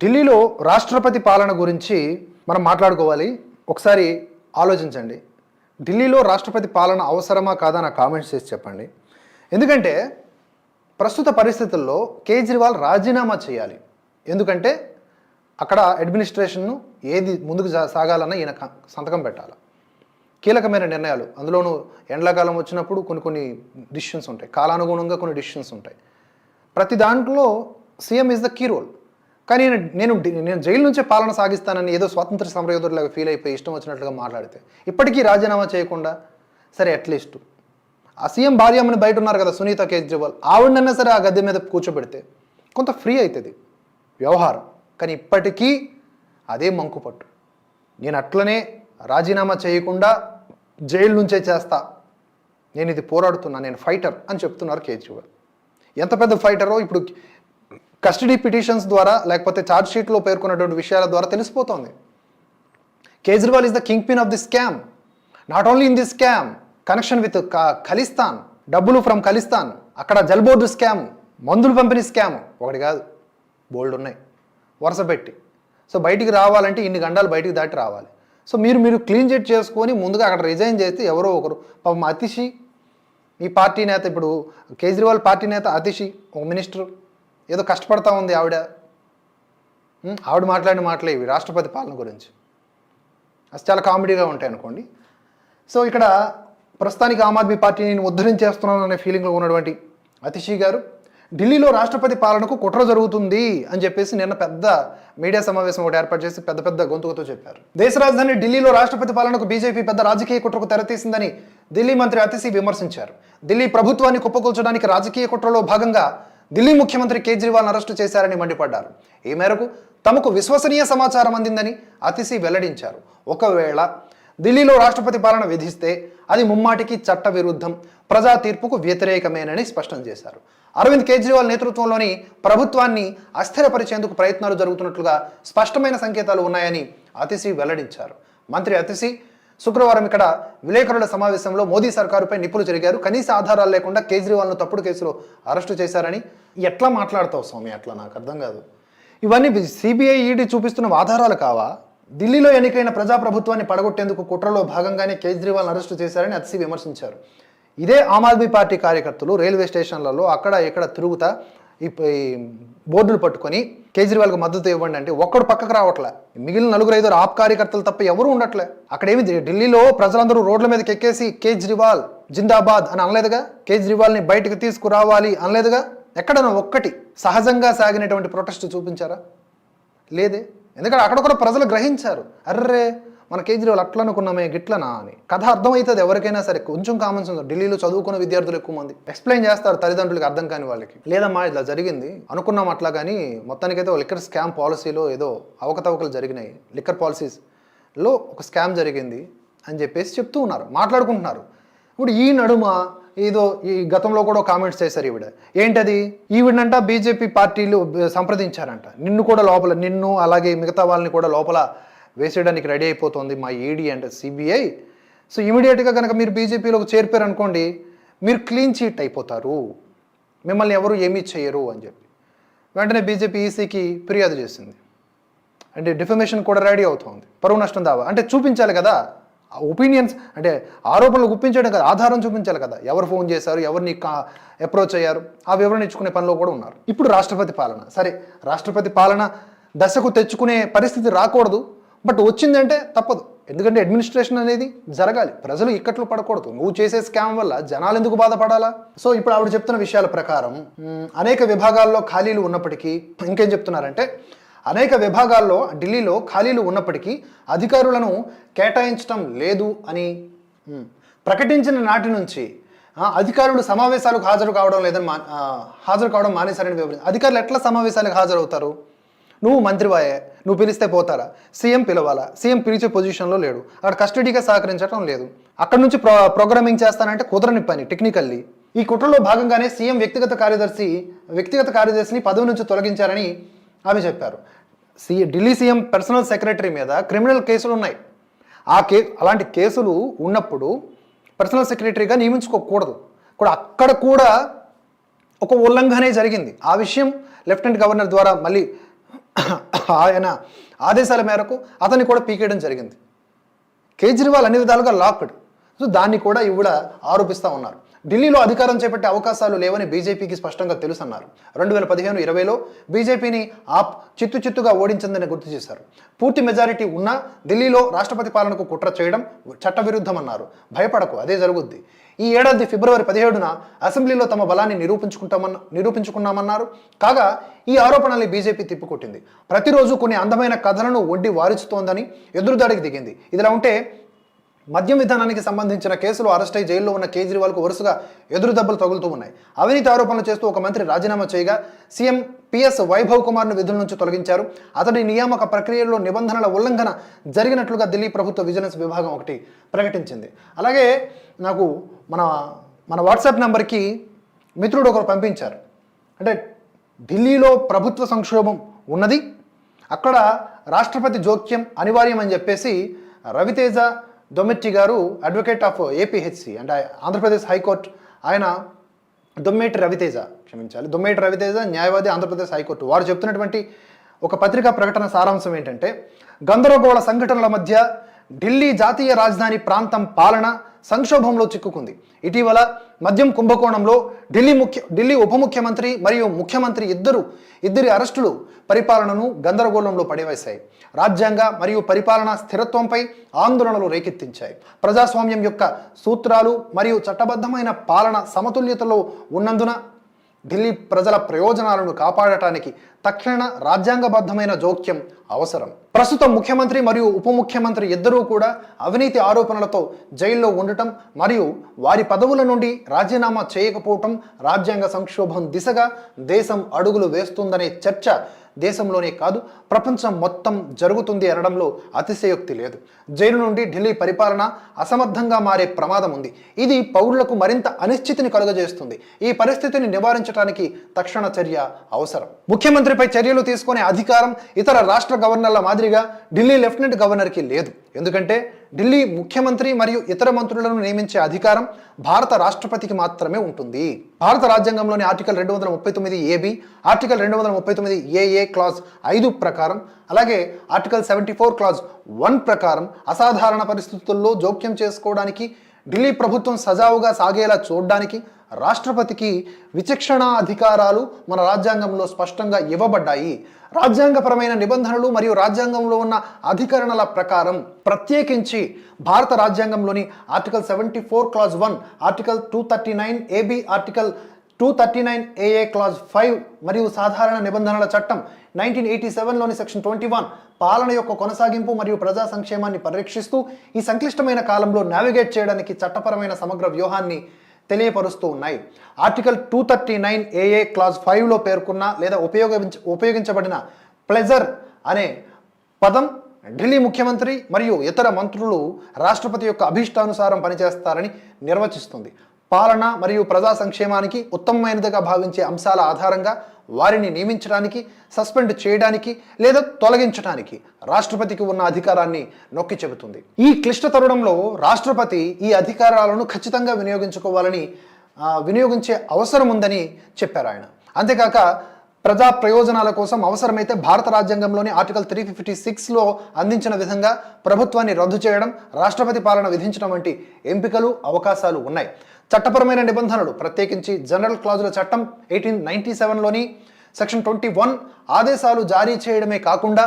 ఢిల్లీలో రాష్ట్రపతి పాలన గురించి మనం మాట్లాడుకోవాలి. ఒకసారి ఆలోచించండి. ఢిల్లీలో రాష్ట్రపతి పాలన అవసరమా కాదా నా కామెంట్స్ చేసి చెప్పండి. ఎందుకంటే ప్రస్తుత పరిస్థితుల్లో కేజ్రీవాల్ రాజీనామా చేయాలి. ఎందుకంటే అక్కడ అడ్మినిస్ట్రేషన్ను ఏది ముందుకు సాగాలన్నా ఈయన సంతకం పెట్టాలి. కీలకమైన నిర్ణయాలు. అందులోనూ ఎండాకాలం వచ్చినప్పుడు కొన్ని కొన్ని డిసిషన్స్ ఉంటాయి. కాలానుగుణంగా కొన్ని డిసిషన్స్ ఉంటాయి. ప్రతి దాంట్లో CM is the key role కానీ నేను నేను జైలు నుంచే పాలన సాగిస్తానని ఏదో స్వాతంత్ర సమరయోధుడిలాగా ఫీల్ అయిపోయి ఇష్టం వచ్చినట్లుగా మాట్లాడితే ఇప్పటికీ రాజీనామా చేయకుండా సరే అట్లీస్ట్ ఆ సీఎం భార్య బయట ఉన్నారు కదా సునీత కేజ్రీవాల్ ఆవిడనన్నా సరే ఆ గద్దె మీద కూర్చోబెడితే కొంత ఫ్రీ అవుతుంది వ్యవహారం. కానీ ఇప్పటికీ అదే మంకుపట్టు. నేను అట్లనే రాజీనామా చేయకుండా జైలు నుంచే చేస్తా. నేను ఇది పోరాడుతున్నా నేను ఫైటర్ అని చెప్తున్నారు కేజ్రీవాల్. ఎంత పెద్ద ఫైటరో ఇప్పుడు కస్టడీ పిటిషన్స్ ద్వారా లేకపోతే ఛార్జ్ షీట్లో పేర్కొన్నటువంటి విషయాల ద్వారా తెలిసిపోతోంది. Kejriwal is the kingpin of the scam not only in the scam connection with Khalistan డబ్బులు ఫ్రమ్ ఖలిస్తాన్ అక్కడ జల్బోర్డు స్కామ్ మందులు పంపిణీ స్కామ్ ఒకటి కాదు బోల్డ్ ఉన్నాయి వరుస పెట్టి. సో బయటికి రావాలంటే ఇన్ని గంటలు బయటికి దాటి రావాలి. సో మీరు మీరు క్లీన్ చిట్ చేసుకొని ముందుగా అక్కడ రిజైన్ చేస్తే ఎవరో ఒకరు పాపం అతిషి ఈ పార్టీ నేత ఇప్పుడు కేజ్రీవాల్ పార్టీ నేత అతిషి ఒక మినిస్టర్ ఏదో కష్టపడతా ఉంది ఆవిడ. ఆవిడ మాట్లాడిన మాటలే ఇవి రాష్ట్రపతి పాలన గురించి. అది చాలా కామెడీగా ఉంటాయి అనుకోండి. సో ఇక్కడ ప్రస్తుతానికి ఆమ్ ఆద్మీ పార్టీ నేను ఉద్ధరించేస్తున్నాను అనే ఫీలింగ్లో ఉన్నటువంటి అతిషి గారు ఢిల్లీలో రాష్ట్రపతి పాలనకు కుట్ర జరుగుతుంది అని చెప్పేసి నిన్న పెద్ద మీడియా సమావేశం ఒకటి ఏర్పాటు చేసి పెద్ద పెద్ద గొంతుకతో చెప్పారు. దేశ రాజధాని ఢిల్లీలో రాష్ట్రపతి పాలనకు బీజేపీ పెద్ద రాజకీయ కుట్రకు తెరతీసిందని ఢిల్లీ మంత్రి అతిశి విమర్శించారు. ఢిల్లీ ప్రభుత్వాన్ని కుప్పకూల్చడానికి రాజకీయ కుట్రలో భాగంగా ఢిల్లీ ముఖ్యమంత్రి కేజ్రీవాల్ అరెస్టు చేశారని మండిపడ్డారు. ఈ మేరకు తమకు విశ్వసనీయ సమాచారం అందిందని అతిసి వెల్లడించారు. ఒకవేళ ఢిల్లీలో రాష్ట్రపతి పాలన విధిస్తే అది ముమ్మాటికి చట్ట విరుద్ధం ప్రజా తీర్పుకు వ్యతిరేకమేనని స్పష్టం చేశారు. అరవింద్ కేజ్రీవాల్ నేతృత్వంలోని ప్రభుత్వాన్ని అస్థిరపరిచేందుకు ప్రయత్నాలు జరుగుతున్నట్లుగా స్పష్టమైన సంకేతాలు ఉన్నాయని అతిసి వెల్లడించారు. మంత్రి అతిసి శుక్రవారం ఇక్కడ విలేకరుల సమావేశంలో మోదీ సర్కారుపై నిప్పులు జరిగారు. కనీస ఆధారాలు లేకుండా కేజ్రీవాల్ను తప్పుడు కేసులో అరెస్టు చేశారని ఎట్లా మాట్లాడతావు స్వామి? అట్లా నాకు అర్థం కాదు. ఇవన్నీ సిబిఐ ఈడీ చూపిస్తున్న ఆధారాలు కావా? ఢిల్లీలో ఎన్నికైన ప్రజాప్రభుత్వాన్ని పడగొట్టేందుకు కుట్రలో భాగంగానే కేజ్రీవాల్ అరెస్టు చేశారని అతిశి విమర్శించారు. ఇదే ఆమ్ ఆద్మీ పార్టీ కార్యకర్తలు రైల్వే స్టేషన్లలో అక్కడ ఇక్కడ తిరుగుతా ఈ ఈ బోర్డులు పట్టుకొని కేజ్రీవాల్కి మద్దతు ఇవ్వండి అంటే ఒక్కడు పక్కకు రావట్లే. మిగిలిన నలుగురు ఐదుగురు ఆప్ కార్యకర్తలు తప్ప ఎవరు ఉండట్లే. అక్కడేమి ఢిల్లీలో ప్రజలందరూ రోడ్ల మీదకి ఎక్కేసి కేజ్రీవాల్ జిందాబాద్ అని అనలేదుగా? కేజ్రీవాల్ని బయటకు తీసుకురావాలి అనలేదుగా? ఎక్కడన్నా ఒక్కటి సహజంగా సాగినటువంటి ప్రొటెస్ట్ చూపించారా? లేదే. ఎందుకంటే అక్కడ కూడా ప్రజలు గ్రహించారు. అర్రే! మన కేజ్రీవాల్ అట్లా అనుకున్నామే గిట్లనా అని. కథ అర్థమవుతుంది ఎవరికైనా సరే. కొంచెం కామన్ సెన్స్ ఢిల్లీలో చదువుకున్న విద్యార్థులు ఎక్కువ మంది. ఎక్స్ప్లెయిన్ చేస్తారు తల్లిదండ్రులకి అర్థం కాని వాళ్ళకి. లేదమ్మా ఇట్లా జరిగింది. అనుకున్నాం అట్లా కానీ మొత్తానికైతే లిక్కర్ స్కామ్ పాలసీలో ఏదో అవకతవకలు జరిగినాయి. లిక్కర్ పాలసీస్లో ఒక స్కామ్ జరిగింది అని చెప్పేసి చెప్తూ ఉన్నారు. మాట్లాడుకుంటున్నారు. ఇప్పుడు ఈ నడుమ ఏదో ఈ గతంలో కూడా కామెంట్స్ చేశారు ఈవిడ. ఏంటది? ఈవిడంట బీజేపీ పార్టీలు సంప్రదించారంట. నిన్ను కూడా లోపల నిన్ను అలాగే మిగతా వాళ్ళని కూడా లోపల వేసేయడానికి రెడీ అయిపోతుంది మా ఈడీ అండ్ సిబిఐ సో ఇమీడియట్గా కనుక మీరు బీజేపీలోకి చేరిపోయారనుకోండి మీరు క్లీన్ చీట్ అయిపోతారు. మిమ్మల్ని ఎవరు ఏమీ చేయరు అని చెప్పి. వెంటనే బీజేపీ ఈసీకి ఫిర్యాదు చేసింది. అంటే డిఫమేషన్ కూడా రెడీ అవుతుంది. పరువు నష్టం దావా. అంటే చూపించాలి కదా. ఒపీనియన్స్ అంటే ఆరోపణలు గుప్పించడం కదా ఆధారం చూపించాలి కదా. ఎవరు ఫోన్ చేశారు ఎవరిని అప్రోచ్ అయ్యారు ఆ వివరణ ఇచ్చుకునే పనిలో కూడా ఉన్నారు. ఇప్పుడు రాష్ట్రపతి పాలన. సరే రాష్ట్రపతి పాలన దశకు తెచ్చుకునే పరిస్థితి రాకూడదు. బట్ వచ్చిందంటే తప్పదు. ఎందుకంటే అడ్మినిస్ట్రేషన్ అనేది జరగాలి. ప్రజలు ఇక్కట్లు పడకూడదు. నువ్వు చేసే స్కామ్ వల్ల జనాలు ఎందుకు బాధపడాలా? సో ఇప్పుడు ఆవిడ చెప్తున్న విషయాల ప్రకారం అనేక విభాగాల్లో ఖాళీలు ఉన్నప్పటికీ ఇంకేం చెప్తున్నారంటే అనేక విభాగాల్లో ఢిల్లీలో ఖాళీలు ఉన్నప్పటికీ అధికారులను కేటాయించడం లేదు అని ప్రకటించిన నాటి నుంచి అధికారులు సమావేశాలకు హాజరు కావడం లేదని మా హాజరు కావడం మానేశారని వివరించారు అధికారులు ఎట్లా సమావేశాలకు హాజరవుతారు? నువ్వు మంత్రివాయే నువ్వు పిలిస్తే పోతారా? సీఎం పిలవాలా? సీఎం పిలిచే పొజిషన్లో లేడు. అక్కడ కస్టడీగా సహకరించడం లేదు. అక్కడ నుంచి ప్రో ప్రోగ్రామింగ్ చేస్తానంటే కుదరని పని టెక్నికల్లీ. ఈ కుట్రలో భాగంగానే సీఎం వ్యక్తిగత కార్యదర్శి వ్యక్తిగత కార్యదర్శిని పదవి నుంచి తొలగించారని ఆమె చెప్పారు. సి ఢిల్లీ సీఎం పర్సనల్ సెక్రటరీ మీద క్రిమినల్ కేసులు ఉన్నాయి. ఆ కే అలాంటి కేసులు ఉన్నప్పుడు పర్సనల్ సెక్రటరీగా నియమించుకోకూడదు. కూడా అక్కడ కూడా ఒక ఉల్లంఘనే జరిగింది. ఆ విషయం లెఫ్టినెంట్ గవర్నర్ ద్వారా మళ్ళీ ఆయన ఆదేశాల మేరకు అతన్ని కూడా పీకేయడం జరిగింది. కేజ్రీవాల్ అన్ని విధాలుగా లాక్డ్. సో దాన్ని కూడా ఇవిడ ఆరోపిస్తూ ఉన్నారు. ఢిల్లీలో అధికారం చేపట్టే అవకాశాలు లేవని బీజేపీకి స్పష్టంగా తెలుసన్నారు. రెండు వేల పదిహేను ఇరవైలో బీజేపీని ఆప్ చిత్తు చిత్తుగా ఓడించిందని గుర్తు చేశారు. పూర్తి మెజారిటీ ఉన్నా ఢిల్లీలో రాష్ట్రపతి పాలనకు కుట్ర చేయడం చట్టవిరుద్ధమన్నారు. భయపడకు అదే జరుగుద్ది. ఈ ఏడాది ఫిబ్రవరి పదిహేడున అసెంబ్లీలో తమ బలాన్ని నిరూపించుకుంటామన్న నిరూపించుకున్నామన్నారు. కాగా ఈ ఆరోపణల్ని బీజేపీ తిప్పికొట్టింది. ప్రతిరోజు కొన్ని అందమైన కథలను వడ్డి వారిస్తోందని ఎదురుదాడికి దిగింది. ఇదిలా ఉంటే మద్యం విధానానికి సంబంధించిన కేసులో అరెస్ట్ అయి జైల్లో ఉన్న కేజ్రీవాల్కు వరుసగా ఎదురు దెబ్బలు తగులుతూ ఉన్నాయి. అవినీతి ఆరోపణలు చేస్తూ ఒక మంత్రి రాజీనామా చేయగా సీఎం పిఎస్ వైభవ్ కుమార్ను విధుల నుంచి తొలగించారు. అతడి నియామక ప్రక్రియలో నిబంధనల ఉల్లంఘన జరిగినట్లుగా ఢిల్లీ ప్రభుత్వ విజిలెన్స్ విభాగం ఒకటి ప్రకటించింది. అలాగే నాకు మన మన వాట్సాప్ నెంబర్కి మిత్రుడు ఒకరు పంపించారు. అంటే ఢిల్లీలో ప్రభుత్వ సంక్షోభం ఉన్నది. అక్కడ రాష్ట్రపతి జోక్యం అనివార్యం అని చెప్పేసి రవితేజ దొమ్మెట్టి గారు అడ్వకేట్ ఆఫ్ ఏపీహెచ్సి అంటే ఆంధ్రప్రదేశ్ హైకోర్టు. ఆయన దొమ్మేటి రవితేజ క్షమించాలి. దొమ్మేటి రవితేజ న్యాయవాది ఆంధ్రప్రదేశ్ హైకోర్టు. వారు చెప్తున్నటువంటి ఒక పత్రికా ప్రకటన సారాంశం ఏంటంటే గందరగోళ సంఘటనల మధ్య ఢిల్లీ జాతీయ రాజధాని ప్రాంతం పాలన సంక్షోభంలో చిక్కుకుంది. ఇటీవల మద్యం కుంభకోణంలో ఢిల్లీ ముఖ్య ఢిల్లీ ఉప ముఖ్యమంత్రి మరియు ముఖ్యమంత్రి ఇద్దరు ఇద్దరి అరెస్టులు పరిపాలనను గందరగోళంలో పడివేశాయి. రాజ్యాంగ మరియు పరిపాలనా స్థిరత్వంపై ఆందోళనలు రేకెత్తించాయి. ప్రజాస్వామ్యం యొక్క సూత్రాలు మరియు చట్టబద్ధమైన పాలన సమతుల్యతలో ఉన్నందున ఢిల్లీ ప్రజల ప్రయోజనాలను కాపాడటానికి తక్షణ రాజ్యాంగబద్ధమైన జోక్యం అవసరం. ప్రస్తుతం ముఖ్యమంత్రి మరియు ఉప ముఖ్యమంత్రి ఇద్దరూ కూడా అవినీతి ఆరోపణలతో జైల్లో ఉండటం మరియు వారి పదవుల నుండి రాజీనామా చేయకపోవటం రాజ్యాంగ సంక్షోభం దిశగా దేశం అడుగులు వేస్తుందనే చర్చ దేశంలోనే కాదు ప్రపంచం మొత్తం జరుగుతుంది అనడంలో అతిశయోక్తి లేదు. జైలు నుండి ఢిల్లీ పరిపాలన అసమర్థంగా మారే ప్రమాదం ఉంది. ఇది పౌరులకు మరింత అనిశ్చితిని కలుగజేస్తుంది. ఈ పరిస్థితిని నివారించడానికి తక్షణ చర్య అవసరం. ముఖ్యమంత్రిపై చర్యలు తీసుకునే అధికారం ఇతర రాష్ట్ర గవర్నర్ల మాదిరిగా ఢిల్లీ లెఫ్టినెంట్ గవర్నర్కి లేదు. ఎందుకంటే ఢిల్లీ ముఖ్యమంత్రి మరియు ఇతర మంత్రులను నియమించే అధికారం భారత రాష్ట్రపతికి మాత్రమే ఉంటుంది. భారత రాజ్యాంగంలోని ఆర్టికల్ రెండు వందల ముప్పై తొమ్మిది ఏబి ఆర్టికల్ రెండు వందల ముప్పై తొమ్మిది ఏఏ క్లాజ్ ఐదు ప్రకారం అలాగే article seventy four clause one ప్రకారం అసాధారణ పరిస్థితుల్లో జోక్యం చేసుకోవడానికి ఢిల్లీ ప్రభుత్వం సజావుగా సాగేలా చూడడానికి రాష్ట్రపతికి విచక్షణ అధికారాలు మన రాజ్యాంగంలో స్పష్టంగా ఇవ్వబడ్డాయి. రాజ్యాంగపరమైన నిబంధనలు మరియు రాజ్యాంగంలో ఉన్న అధికరణల ప్రకారం ప్రత్యేకించి భారత రాజ్యాంగంలోని article seventy four clause one article two thirty nine AB article two thirty nine AA clause five మరియు సాధారణ నిబంధనల చట్టం నైన్టీన్ ఎయిటీ సెవెన్లోని సెక్షన్ ట్వంటీ వన్ పాలన యొక్క కొనసాగింపు మరియు ప్రజా సంక్షేమాన్ని పరిరక్షిస్తూ ఈ సంక్లిష్టమైన కాలంలో నావిగేట్ చేయడానికి చట్టపరమైన సమగ్ర వ్యూహాన్ని తెలియపరుస్తూ ఉన్నాయి. Article two thirty nine AA clause ఫైవ్లో పేర్కొన్న లేదా ఉపయోగించ ఉపయోగించబడిన ప్లెజర్ అనే పదం ఢిల్లీ ముఖ్యమంత్రి మరియు ఇతర మంత్రులు రాష్ట్రపతి యొక్క అభీష్టానుసారం పనిచేస్తారని నిర్వచిస్తుంది. పాలన మరియు ప్రజా సంక్షేమానికి ఉత్తమమైనదిగా భావించే అంశాల ఆధారంగా వారిని నియమించడానికి సస్పెండ్ చేయడానికి లేదా తొలగించడానికి రాష్ట్రపతికి ఉన్న అధికారాన్ని నొక్కి చెబుతుంది. ఈ క్లిష్ట తరుణంలో రాష్ట్రపతి ఈ అధికారాలను ఖచ్చితంగా వినియోగించుకోవాలని వినియోగించే అవసరం ఉందని చెప్పారు ఆయన. అంతేకాక ప్రజా ప్రయోజనాల కోసం అవసరమైతే భారత రాజ్యాంగంలోని ఆర్టికల్ త్రీ ఫిఫ్టీ సిక్స్లో అందించిన విధంగా ప్రభుత్వాన్ని రద్దు చేయడం రాష్ట్రపతి పాలన విధించడం వంటి ఎంపికలు అవకాశాలు ఉన్నాయి. చట్టపరమైన నిబంధనలు ప్రత్యేకించి జనరల్ క్లాజుల చట్టం ఎయిటీన్ నైన్టీ సెవెన్లోని సెక్షన్ ట్వంటీ వన్ ఆదేశాలు జారీ చేయడమే కాకుండా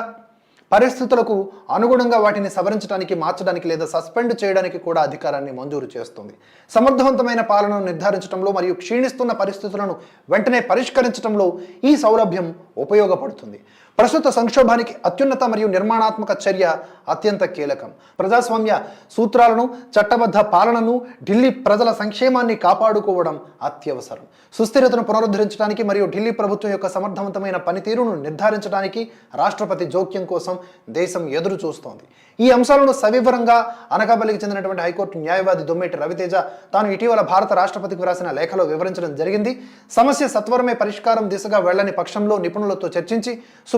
పరిస్థితులకు అనుగుణంగా వాటిని సవరించడానికి మార్చడానికి లేదా సస్పెండ్ చేయడానికి కూడా అధికారాన్ని మంజూరు చేస్తుంది. సమర్థవంతమైన పాలనను నిర్ధారించడంలో మరియు క్షీణిస్తున్న పరిస్థితులను వెంటనే పరిష్కరించడంలో ఈ సౌలభ్యం ఉపయోగపడుతుంది. ప్రస్తుత సంక్షోభానికి అత్యున్నత మరియు నిర్మాణాత్మక చర్య అత్యంత కీలకం. ప్రజాస్వామ్య సూత్రాలను చట్టబద్ధ పాలనను ఢిల్లీ ప్రజల సంక్షేమాన్ని కాపాడుకోవడం అత్యవసరం. సుస్థిరతను పునరుద్ధరించడానికి మరియు ఢిల్లీ ప్రభుత్వం యొక్క సమర్థవంతమైన పనితీరును నిర్ధారించడానికి రాష్ట్రపతి జోక్యం కోసం దేశం ఎదురు చూస్తోంది. ఈ అంశాలను సవివరంగా అనకాపల్లికి చెందినటువంటి హైకోర్టు న్యాయవాది దొమ్మేటి రవితేజ తాను ఇటీవల భారత రాష్ట్రపతికి వ్రాసిన లేఖలో వివరించడం జరిగింది. సమస్య సత్వరమే పరిష్కారం దిశగా వెళ్ళని పక్షంలో నిపుణులతో చర్చించి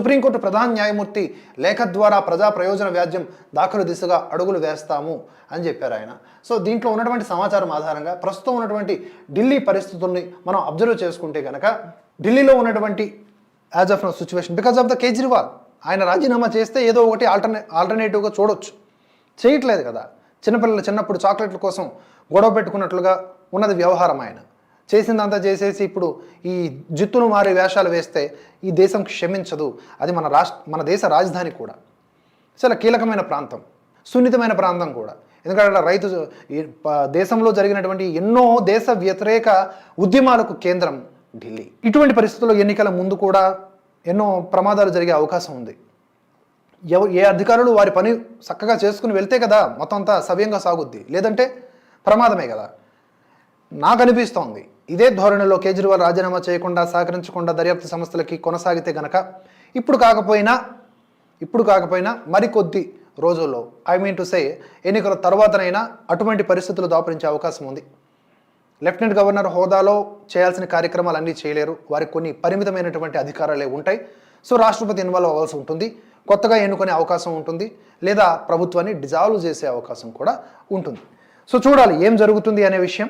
సుప్రీంకోర్టు ప్రధాన న్యాయమూర్తి లేఖ ద్వారా ప్రజా ప్రయోజన వ్యాజ్యం దాఖలు దిశగా అడుగులు వేస్తాము అని చెప్పారు ఆయన. సో దీంట్లో ఉన్నటువంటి సమాచారం ఆధారంగా ప్రస్తుతం ఉన్నటువంటి ఢిల్లీ పరిస్థితుల్ని మనం అబ్జర్వ్ చేసుకుంటే కనుక ఢిల్లీలో ఉన్నటువంటి as of situation because of the Kejriwal. ఆయన రాజీనామా చేస్తే ఏదో ఒకటి ఆల్టర్నే ఆల్టర్నేటివ్గా చూడొచ్చు. చేయట్లేదు కదా. చిన్నపిల్లలు చిన్నప్పుడు చాక్లెట్ల కోసం గొడవ పెట్టుకున్నట్లుగా ఉన్నది వ్యవహారం ఆయన. చేసిందంతా చేసేసి ఇప్పుడు ఈ జిత్తును మారే వేషాలు వేస్తే ఈ దేశం క్షమించదు. అది మన రాష్ట్ర మన దేశ రాజధాని కూడా. చాలా కీలకమైన ప్రాంతం. సున్నితమైన ప్రాంతం కూడా. ఎందుకంటే అక్కడ రైతు ఈ దేశంలో జరిగినటువంటి ఎన్నో దేశ వ్యతిరేక ఉద్యమాలకు కేంద్రం ఢిల్లీ. ఇటువంటి పరిస్థితుల్లో ఎన్నికల ముందు కూడా ఎన్నో ప్రమాదాలు జరిగే అవకాశం ఉంది. ఎవ ఏ అధికారులు వారి పని చక్కగా చేసుకుని వెళ్తే కదా మొత్తం అంతా సవ్యంగా సాగుద్ది. లేదంటే ప్రమాదమే కదా. నాకు అనిపిస్తోంది. ఇదే ధోరణిలో కేజ్రీవాల్ రాజీనామా చేయకుండా సహకరించకుండా దర్యాప్తు సంస్థలకి కొనసాగితే గనక ఇప్పుడు కాకపోయినా ఇప్పుడు కాకపోయినా మరికొద్ది రోజుల్లో ఐ మీన్ టు సే ఎన్నికల తర్వాతనైనా అటువంటి పరిస్థితులు దాపరించే అవకాశం ఉంది. లెఫ్టినెంట్ గవర్నర్ హోదాలో చేయాల్సిన కార్యక్రమాలు అన్నీ చేయలేరు. వారికి కొన్ని పరిమితమైనటువంటి అధికారాలే ఉంటాయి. సో రాష్ట్రపతి ఇన్వాల్వ్ అవ్వాల్సి ఉంటుంది. కొత్తగా ఎన్నుకునే అవకాశం ఉంటుంది. లేదా ప్రభుత్వాన్ని డిజాల్వ్ చేసే అవకాశం కూడా ఉంటుంది. సో చూడాలి ఏం జరుగుతుంది అనే విషయం.